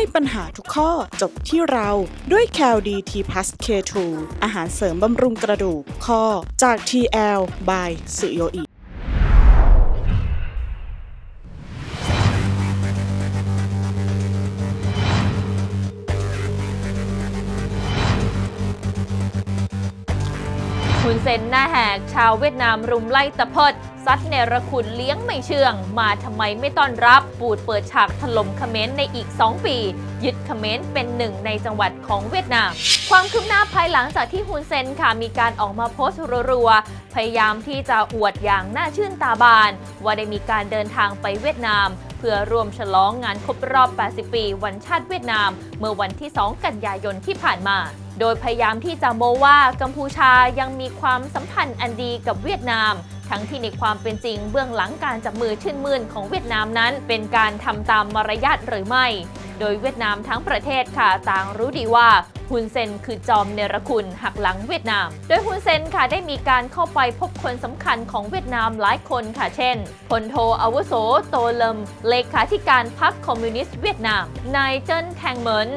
ให้ปัญหาทุกข้อจบที่เราด้วย c a l d t plus K2 อาหารเสริมบำรุงกระดูกข้อจาก TL by สุโยอิคุณเซนหน้าแหกชาวเวียดนามรุมไล่ตะเพิด ซัดเนรคุณเลี้ยงไม่เชื่อง มาทำไมไม่ต้อนรับปูดเปิดฉากถล่มเขมรในอีก 2 ปี ยึดเขมรเป็นหนึ่งในจังหวัดของเวียดนาม ความคืบหน้าภายหลังจากที่ฮุนเซนค่ะมีการออกมาโพสต์รัวๆพยายามที่จะอวดอย่างน่าชื่นตาบาน ว่าได้มีการเดินทางไปเวียดนามเพื่อร่วมฉลองงานครบรอบ 80 ปี วันชาติเวียดนาม เมื่อวันที่ 2 กันยายนที่ผ่านมา โดยพยายามที่จะโมว่ากัมพูชายังมีความสัมพันธ์อันดีกับเวียดนาม ทั้งที่ในความเป็นจริงเบื้องหลังการจับมือชื่นมื่นของเวียดนามนั้น เป็นการทำตามมารยาทหรือไม่ โดยเวียดนามทั้งประเทศค่ะต่างรู้ดีว่าฮุนเซนคือจอมเนรคุณหักหลังเวียดนาม โดยฮุนเซนค่ะได้มีการเข้าไปพบคนสำคัญของเวียดนามหลายคนค่ะ เช่น พลโทอาวุโส โตเลมเลขาธิการพรรคคอมมิวนิสต์เวียดนาม นายเจิ้นแทงเหมิน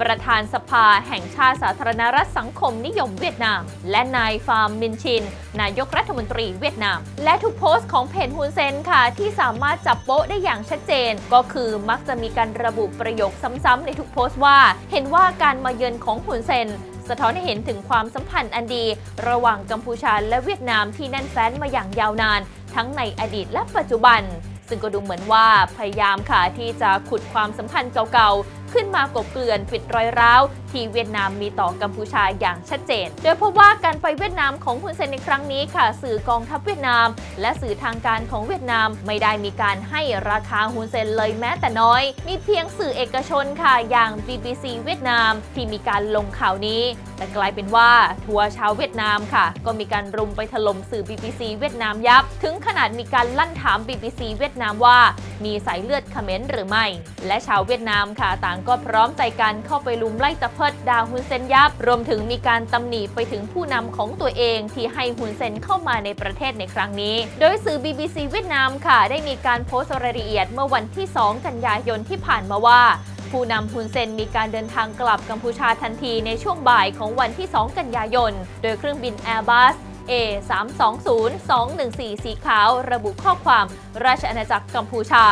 ประธานสภาแห่งชาติสาธารณรัฐสังคมนิยมเวียดนาม และนายฟาร์มมินชิน นายกรัฐมนตรีเวียดนาม และทุกโพสต์ของเพจฮุนเซนค่ะ ที่สามารถจับโป๊ะได้อย่างชัดเจน ก็คือมักจะมีการระบุประโยคซ้ำๆในทุกโพสต์ว่า เห็นว่าการมาเยือนของฮุนเซนสะท้อนให้เห็นถึงความสัมพันธ์อันดี ระหว่างกัมพูชาและเวียดนามที่แน่นแฟ้นมาอย่างยาวนาน ทั้งในอดีตและปัจจุบัน ซึ่งก็ดูเหมือนว่าพยายามค่ะที่จะขุดความสัมพันธ์เก่าๆ ขึ้นมากบเกลื่อนปิดรอยร้าวที่เวียดนามมีต่อกัมพูชาอย่างชัดเจน โดยพบว่าการไปเวียดนามของฮุนเซนในครั้งนี้ค่ะ สื่อกองทัพเวียดนาม และสื่อทางการของเวียดนามไม่ได้มีการให้ราคาฮุนเซนเลยแม้แต่น้อย มีเพียงสื่อเอกชนค่ะอย่าง BBC เวียดนาม ที่มีการลงข่าวนี้ แต่กลายเป็นว่าทัวร์ชาวเวียดนามค่ะ ก็มีการรุมไปถล่มสื่อ BBC เวียดนามยับ ถึงขนาดมีการลั่นถาม BBC เวียดนามว่า มีสายเลือดเขมรหรือไม่ และชาวเวียดนามค่ะต่างก็พร้อมใจกันเข้าไปลุมไล่ตะเพิดดาวฮุนเซนยับ รวมถึงมีการตำหนิไปถึงผู้นำของตัวเองที่ให้ฮุนเซนเข้ามาในประเทศในครั้งนี้ โดยสื่อ BBC เวียดนามค่ะ ได้มีการโพสต์รายละเอียดเมื่อวันที่ 2 กันยายนที่ผ่านมาว่าผู้นำฮุนเซนมีการเดินทางกลับกัมพูชาทันทีในช่วงบ่ายของวันที่ 2 กันยายน โดยเครื่องบิน Airbus A 3 2 0 2 1 4สีขาว ระบุข้อความราชอาณาจักรกัมพูชา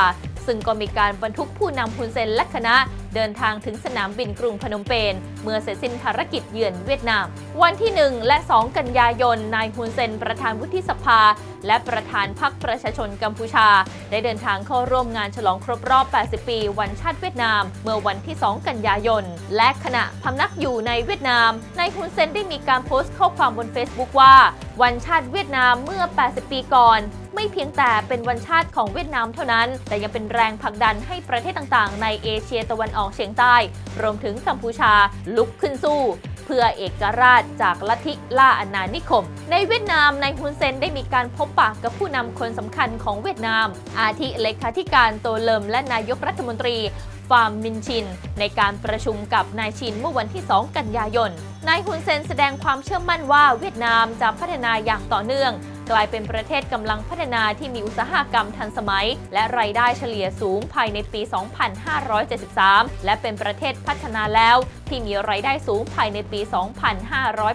ซึ่งก็มีการบรรทุกผู้นำฮุนเซนและคณะ เดินทางถึงสนามบินกรุงพนมเปญเมื่อเสร็จสิ้นภารกิจเยือนเวียดนาม วันที่ 1 และ 2 กันยายนนายฮุนเซน ประธานวุฒิสภา และประธานพรรคประชาชนกัมพูชา ได้เดินทางเข้าร่วมงานฉลองครบรอบ 80 ปี วันชาติเวียดนาม เมื่อวันที่ 2 กันยายน และขณะพำนักอยู่ในเวียดนามนายฮุนเซนได้มีการโพสต์ข้อความบน Facebook ว่า วันชาติเวียดนามเมื่อ 80 ปีก่อน ไม่เพียงแต่เป็นวันชาติของเวียดนามเท่านั้น แต่ยังเป็นแรงผลักดันให้ประเทศต่างๆ ในเอเชียตะวันออกเฉียงใต้ รวมถึงกัมพูชาลุกขึ้นสู้เพื่อเอกราชจากลัทธิล่าอาณานิคม ในเวียดนามนายฮุนเซนได้มีการพบปะกับผู้นำคนสำคัญของเวียดนาม อาทิเลขาธิการโตเลิมและนายกรัฐมนตรีฟาร์มมินชิน ในการประชุมกับนายชินเมื่อวันที่ 2 กันยายน นายฮุนเซนแสดงความเชื่อมั่นว่าเวียดนามจะพัฒนาอย่างต่อเนื่อง กลายเป็นประเทศกำลังพัฒนาที่มีอุตสาหกรรมทันสมัย และรายได้เฉลี่ยสูงภายในปี 2573 และเป็นประเทศพัฒนาแล้ว ที่มีรายได้สูงภายในปี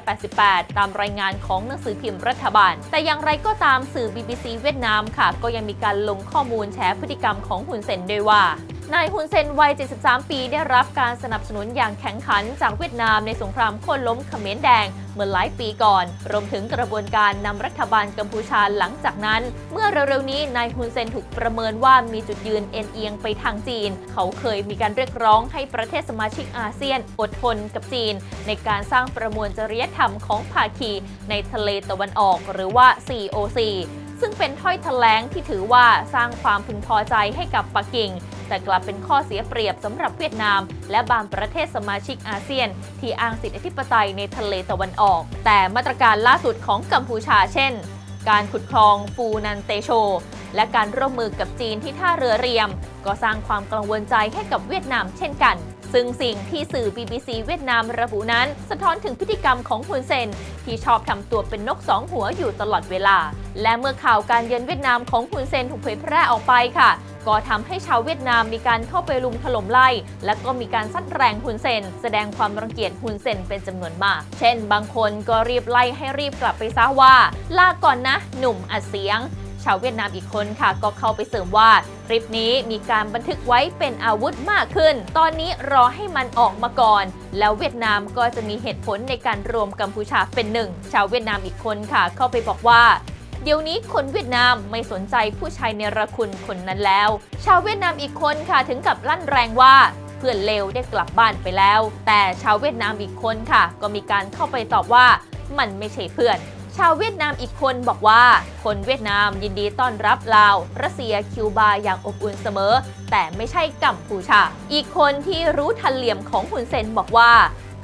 2588 ตามรายงานของหนังสือพิมพ์รัฐบาล แต่อย่างไรก็ตามสื่อ BBC เวียดนามค่ะ ก็ยังมีการลงข้อมูลแฉพฤติกรรมของฮุนเซนด้วยว่า นายฮุนเซนวัย 73 ปีได้รับการสนับสนุนอย่างแข็งขันจากเวียดนามในสงครามโค่นล้มเขมรแดงเมื่อหลายปีก่อน รวมถึงกระบวนการนำรัฐบาลกัมพูชาหลังจากนั้น เมื่อเร็วๆนี้นายฮุนเซนถูกประเมินว่ามีจุดยืนเอ็นเอียงไปทางจีน เขาเคยมีการเรียกร้องให้ประเทศสมาชิกอาเซียน อดทนกับจีน ในการสร้างประมวลจริยธรรมของภาคีในทะเลตะวันออกหรือว่า COC ซึ่งเป็นถ้อยแถลงที่ถือว่าสร้างความพึงพอใจให้กับปักกิ่ง แต่กลับเป็นข้อเสียเปรียบสำหรับเวียดนาม และบางประเทศสมาชิกอาเซียน ที่อ้างสิทธิอธิปไตยในทะเลตะวันออก แต่มาตรการล่าสุดของกัมพูชาเช่น การขุดคลองฟูนันเตโช และการร่วมมือกับจีนที่ท่าเรือเรียม ก็สร้างความกังวลใจให้กับเวียดนามเช่นกัน ซึ่งสิ่งที่สื่อ BBC เวียดนามระบุนั้น สะท้อนถึงพฤติกรรมของฮุนเซน ที่ชอบทำตัวเป็นนกสองหัวอยู่ตลอดเวลา และเมื่อข่าวการเยือนเวียดนามของฮุนเซนถูกเผยแพร่ออกไปค่ะ ก็ทำให้ชาวเวียดนามมีการเข้าไปลุมถล่มไล่ และก็มีการซัดแรงฮุนเซน แสดงความรังเกียจฮุนเซนเป็นจำนวนมาก เช่น บางคนก็รีบไล่ให้รีบกลับไปซะว่า ลาก่อนนะ หนุ่มอัดเสียง ชาวเวียดนามอีกคนค่ะ ก็เข้าไปเสริมว่าคลิปนี้มีการบันทึกไว้เป็นอาวุธมากขึ้น ตอนนี้รอให้มันออกมาก่อน แล้วเวียดนามก็จะมีเหตุผลในการรวมกัมพูชาเป็นหนึ่ง ชาวเวียดนามอีกคนค่ะ เข้าไปบอกว่าเดี๋ยวนี้คนเวียดนามไม่สนใจผู้ชายเนรคุณคนนั้นแล้ว ชาวเวียดนามอีกคนค่ะถึงกับลั่นแรงว่าเพื่อนเลวได้กลับบ้านไปแล้ว แต่ชาวเวียดนามอีกคนค่ะ ก็มีการเข้าไปตอบว่ามันไม่ใช่เพื่อน ชาวเวียดนามอีกคนบอกว่า คนเวียดนามยินดีต้อนรับลาว รัสเซียคิวบาอย่างอบอุ่นเสมอ แต่ไม่ใช่กัมพูชา อีกคนที่รู้ทันเหลี่ยมของฮุนเซนบอกว่า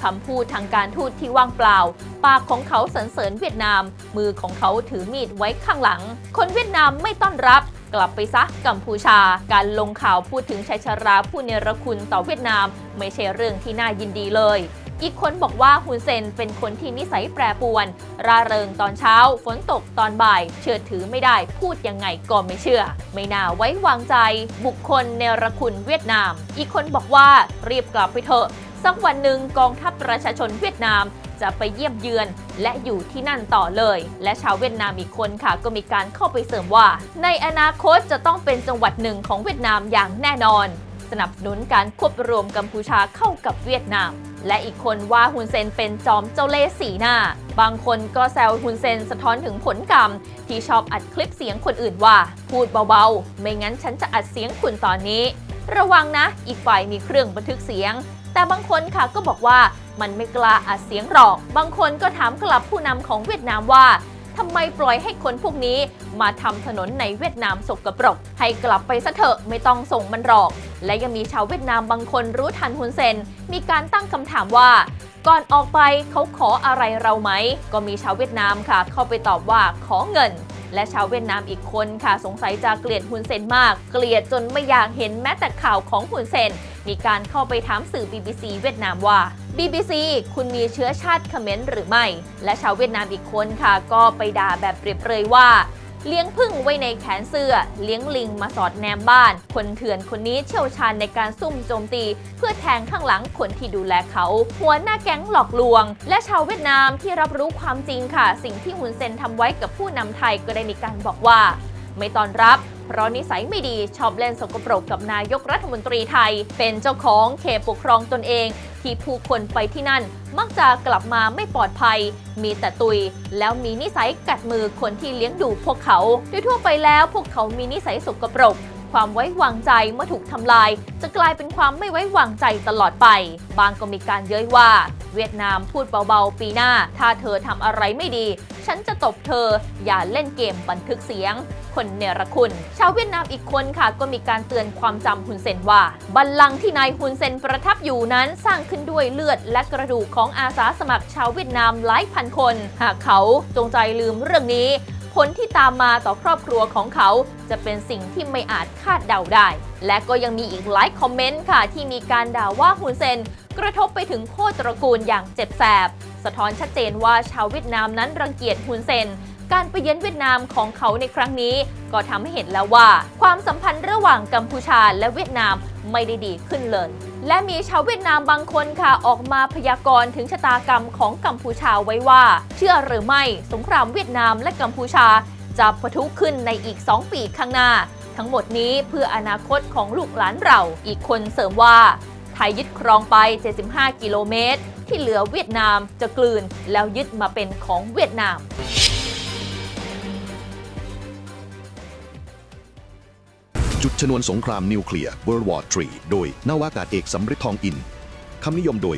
คำพูดทางการทูตที่ว่างเปล่า ปากของเขาสรรเสริญเวียดนาม มือของเขาถือมีดไว้ข้างหลัง คนเวียดนามไม่ต้อนรับ กลับไปซะกัมพูชา การลงข่าวพูดถึงชายชราผู้เนรคุณต่อเวียดนาม ไม่ใช่เรื่องที่น่ายินดีเลย อีกคนบอกว่าฮุนเซนเป็นคนที่นิสัยแปรปรวนร่าเริงตอนเช้า ฝนตกตอนบ่าย เชื่อถือไม่ได้ พูดยังไงก็ไม่เชื่อ ไม่น่าไว้วางใจ บุคคลเนรคุณเวียดนาม อีกคนบอกว่ารีบกลับไปเถอะ สักวันหนึ่งกองทัพประชาชนเวียดนามจะไปเยี่ยมเยือนและอยู่ที่นั่นต่อเลย และชาวเวียดนามอีกคนค่ะ ก็มีการเข้าไปเสริมว่า ในอนาคตจะต้องเป็นจังหวัดหนึ่งของเวียดนามอย่างแน่นอน สนับสนุนการควบรวมกัมพูชาเข้ากับเวียดนาม และอีกคนว่าฮุนเซนเป็นจอมเจ้าเล่ห์สีหน้า บางคนก็แซวฮุนเซนสะท้อนถึงผลกรรม ที่ชอบอัดคลิปเสียงคนอื่นว่า พูดเบาๆ ไม่งั้นฉันจะอัดเสียงคุณตอนนี้ ระวังนะ อีกฝ่ายมีเครื่องบันทึกเสียง แต่บางคนค่ะก็บอกว่ามันไม่กล้าอัดเสียงหรอก บางคนก็ถามกลับผู้นำของเวียดนามว่า ทำไมปล่อยให้คนพวกนี้ มาทำถนนในเวียดนามสกปรก ให้กลับไปซะเถอะไม่ต้องส่งมันหรอก และยังมีชาวเวียดนามบางคนรู้ทันฮุนเซน มีการตั้งคำถามว่าก่อนออกไปเขาขออะไรเราไหม ก็มีชาวเวียดนามค่ะ เข้าไปตอบว่าขอเงิน และชาวเวียดนามอีกคนค่ะ สงสัยจะเกลียดฮุนเซนมาก เกลียดจนไม่อยากเห็นแม้แต่ข่าวของฮุนเซน มีการเข้าไปถามสื่อ BBC เวียดนามว่า BBC คุณมีเชื้อชาติเขมรหรือไม่ และชาวเวียดนามอีกคนค่ะ ก็ไปด่าแบบเปรียบเปรยว่า เลี้ยงพึ่งไว้ในแขนเสื้อ เลี้ยงลิงมาสอดแนมบ้าน คนเถื่อนคนนี้เชี่ยวชาญในการซุ่มโจมตี เพื่อแทงข้างหลังคนที่ดูแลเขา หัวหน้าแก๊งหลอกลวง และชาวเวียดนามที่รับรู้ความจริงค่ะ สิ่งที่ฮุนเซนทำไว้กับผู้นำไทยก็ได้มีการบอกว่า ไม่ต้อนรับ เพราะนิสัยไม่ดีชอบเล่นสกปรกกับนายกรัฐมนตรีไทย เป็นเจ้าของเขตปกครองตนเอง ที่ผู้คนไปที่นั่น มักจะกลับมาไม่ปลอดภัย มีแต่ตุย แล้วมีนิสัยกัดมือคนที่เลี้ยงดูพวกเขาโดยทั่วไปแล้วพวกเขามีนิสัยสกปรกความไว้วางใจเมื่อถูกทำลาย จะกลายเป็นความไม่ไว้วางใจตลอดไป บางก็มีการเย้ยว่า เวียดนามพูดเบาๆ ปีหน้า ถ้าเธอทำอะไรไม่ดี ฉันจะตบเธอ อย่าเล่นเกมบันทึกเสียง คนเนรคุณ ชาวเวียดนามอีกคนค่ะ ก็มีการเตือนความจำฮุนเซนว่า บัลลังก์ที่นายฮุนเซนประทับอยู่นั้นสร้างขึ้นด้วยเลือดและกระดูกของอาสาสมัครชาวเวียดนามหลายพันคน หากเขาจงใจลืมเรื่องนี้ผลที่ตามมาต่อครอบครัวของเขา จะเป็นสิ่งที่ไม่อาจคาดเดาได้ และก็ยังมีอีกหลายคอมเมนต์ค่ะ ที่มีการด่าว่าฮุนเซน กระทบไปถึงโคตรตระกูลอย่างเจ็บแสบ สะท้อนชัดเจนว่าชาวเวียดนามนั้นรังเกียจฮุนเซน การไปเยือนเวียดนามของเขาในครั้งนี้ ก็ทำให้เห็นแล้วว่า ความสัมพันธ์ระหว่างกัมพูชาและเวียดนามไม่ได้ดีขึ้นเลย และมีชาวเวียดนามบางคนค่ะออกมาพยากรณ์ถึงชะตากรรมของกัมพูชาไว้ว่า เชื่อหรือไม่สงครามเวียดนามและกัมพูชาจะปะทุขึ้นในอีก 2 ปีข้างหน้า ทั้งหมดนี้เพื่ออนาคตของลูกหลานเรา อีกคนเสริมว่า ทยยึดครองไป 75 กิโลเมตร ที่เหลือเวียดนามจะกลืนแล้วยึดมาเป็นของเวียดนามจุดชนวนสงครามนิวเคลียร์ World War 3 โดยนาวากาศเอกสำริดทองอิน คำนิยมโดย